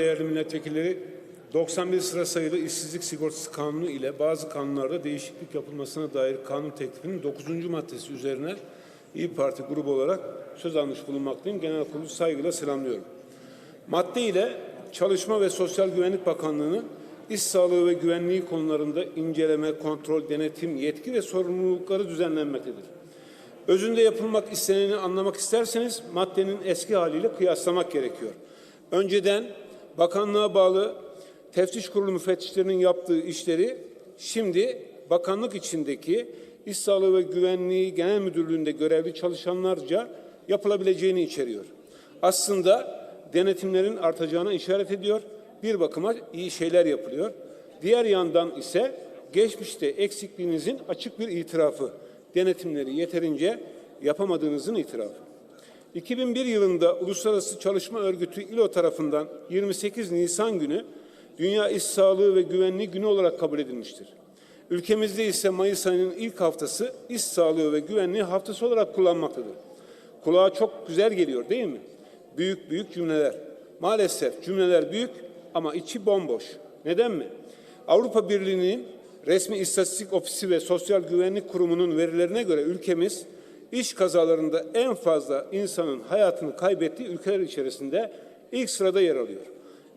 Değerli milletvekilleri, 91 sıra sayılı işsizlik sigortası kanunu ile bazı kanunlarda değişiklik yapılmasına dair kanun teklifinin 9. maddesi üzerine İyi Parti grubu olarak söz almış bulunmaktayım. Genel kurulu saygıyla selamlıyorum. Madde ile Çalışma ve Sosyal Güvenlik Bakanlığı'nın iş sağlığı ve güvenliği konularında inceleme, kontrol, denetim, yetki ve sorumlulukları düzenlenmektedir. Özünde yapılmak isteneni anlamak isterseniz maddenin eski haliyle kıyaslamak gerekiyor. Önceden bakanlığa bağlı teftiş kurulu müfettişlerinin yaptığı işleri şimdi bakanlık içindeki İş Sağlığı ve Güvenliği Genel Müdürlüğü'nde görevli çalışanlarca yapılabileceğini içeriyor. Aslında denetimlerin artacağına işaret ediyor. Bir bakıma iyi şeyler yapılıyor. Diğer yandan ise geçmişte eksikliğinizin açık bir itirafı. Denetimleri yeterince yapamadığınızın itirafı. 2001 yılında Uluslararası Çalışma Örgütü İLO tarafından 28 Nisan günü Dünya İş Sağlığı ve Güvenliği Günü olarak kabul edilmiştir. Ülkemizde ise Mayıs ayının ilk haftası İş Sağlığı ve Güvenliği haftası olarak kullanmaktadır. Kulağa çok güzel geliyor değil mi? Büyük büyük cümleler. Maalesef cümleler büyük ama içi bomboş. Neden mi? Avrupa Birliği'nin resmi istatistik ofisi ve Sosyal Güvenlik Kurumu'nun verilerine göre ülkemiz iş kazalarında en fazla insanın hayatını kaybettiği ülkeler içerisinde ilk sırada yer alıyor.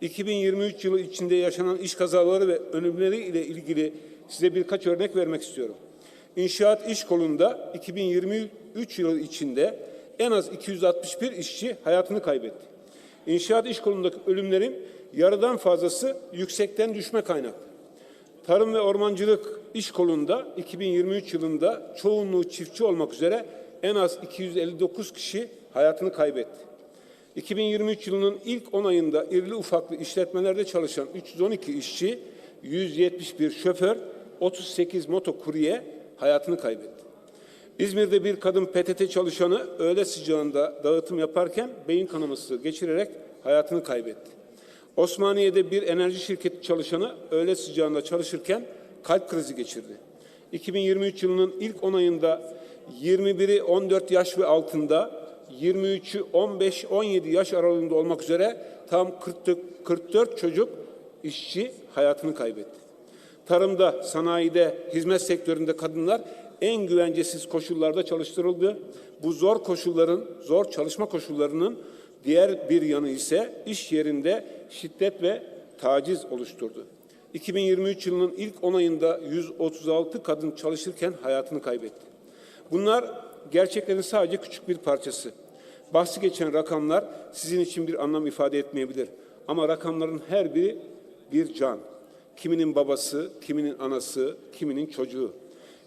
2023 yılı içinde yaşanan iş kazaları ve ölümleri ile ilgili size birkaç örnek vermek istiyorum. İnşaat iş kolunda 2023 yılı içinde en az 261 işçi hayatını kaybetti. İnşaat iş kolundaki ölümlerin yarıdan fazlası yüksekten düşme kaynaklı. Tarım ve ormancılık iş kolunda 2023 yılında çoğunluğu çiftçi olmak üzere en az 259 kişi hayatını kaybetti. 2023 yılının ilk 10 ayında irili ufaklı işletmelerde çalışan 312 işçi, 171 şoför, 38 motokurye hayatını kaybetti. İzmir'de bir kadın PTT çalışanı öğle sıcağında dağıtım yaparken beyin kanaması geçirerek hayatını kaybetti. Osmaniye'de bir enerji şirketi çalışanı öğle sıcağında çalışırken kalp krizi geçirdi. 2023 yılının ilk 10 ayında 21'i 14 yaş ve altında, 23'ü 15-17 yaş aralığında olmak üzere tam 40 44 çocuk işçi hayatını kaybetti. Tarımda, sanayide, hizmet sektöründe kadınlar en güvencesiz koşullarda çalıştırıldı. Bu zor koşulların, zor çalışma koşullarının diğer bir yanı ise iş yerinde şiddet ve taciz oluşturdu. 2023 yılının ilk 10 ayında 136 kadın çalışırken hayatını kaybetti. Bunlar gerçeklerin sadece küçük bir parçası. Bahsi geçen rakamlar sizin için bir anlam ifade etmeyebilir. Ama rakamların her biri bir can. Kiminin babası, kiminin anası, kiminin çocuğu.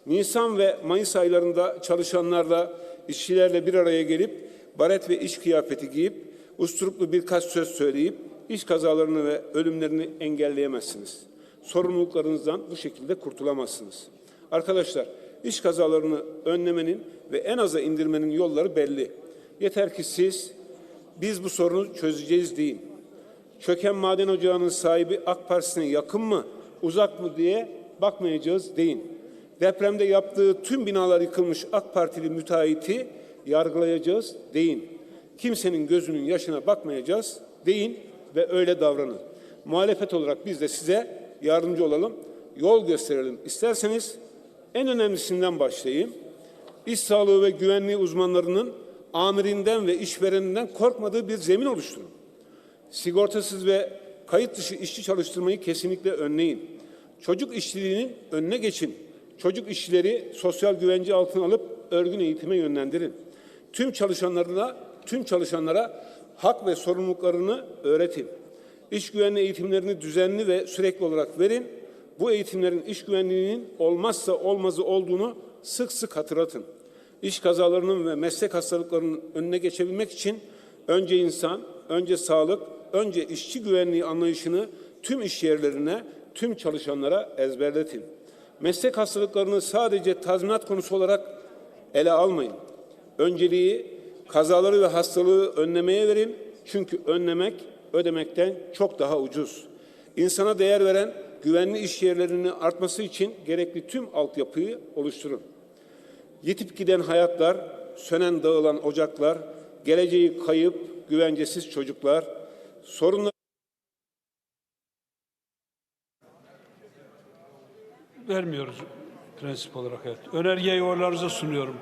Nisan ve Mayıs aylarında çalışanlarla, işçilerle bir araya gelip baret ve iş kıyafeti giyip usturuplu birkaç söz söyleyip iş kazalarını ve ölümlerini engelleyemezsiniz. Sorumluluklarınızdan bu şekilde kurtulamazsınız. Arkadaşlar, iş kazalarını önlemenin ve en aza indirmenin yolları belli. Yeter ki siz biz bu sorunu çözeceğiz deyin. Çöken maden ocağının sahibi AK Partisi'ne yakın mı, uzak mı diye bakmayacağız deyin. Depremde yaptığı tüm binalar yıkılmış AK Partili müteahhiti yargılayacağız deyin. Kimsenin gözünün yaşına bakmayacağız deyin ve öyle davranın. Muhalefet olarak biz de size yardımcı olalım, yol gösterelim. İsterseniz en önemlisinden başlayayım. İş sağlığı ve güvenliği uzmanlarının amirinden ve işvereninden korkmadığı bir zemin oluşturun. Sigortasız ve kayıt dışı işçi çalıştırmayı kesinlikle önleyin. Çocuk işçiliğinin önüne geçin. Çocuk işçileri sosyal güvence altına alıp örgün eğitime yönlendirin. Tüm çalışanlarına, tüm çalışanlara hak ve sorumluluklarını öğretin. İş güvenliği eğitimlerini düzenli ve sürekli olarak verin. Bu eğitimlerin iş güvenliğinin olmazsa olmazı olduğunu sık sık hatırlatın. İş kazalarının ve meslek hastalıklarının önüne geçebilmek için önce insan, önce sağlık, önce işçi güvenliği anlayışını tüm iş yerlerine, tüm çalışanlara ezberletin. Meslek hastalıklarını sadece tazminat konusu olarak ele almayın. Önceliği kazaları ve hastalığı önlemeye verin. Çünkü önlemek ödemekten çok daha ucuz. İnsana değer veren güvenli iş yerlerinin artması için gerekli tüm altyapıyı oluşturur. Yetip giden hayatlar, sönen dağılan ocaklar, geleceği kayıp güvencesiz çocuklar, sorunlar vermiyoruz prensip olarak evet. Önergeyi oylarınıza sunuyorum.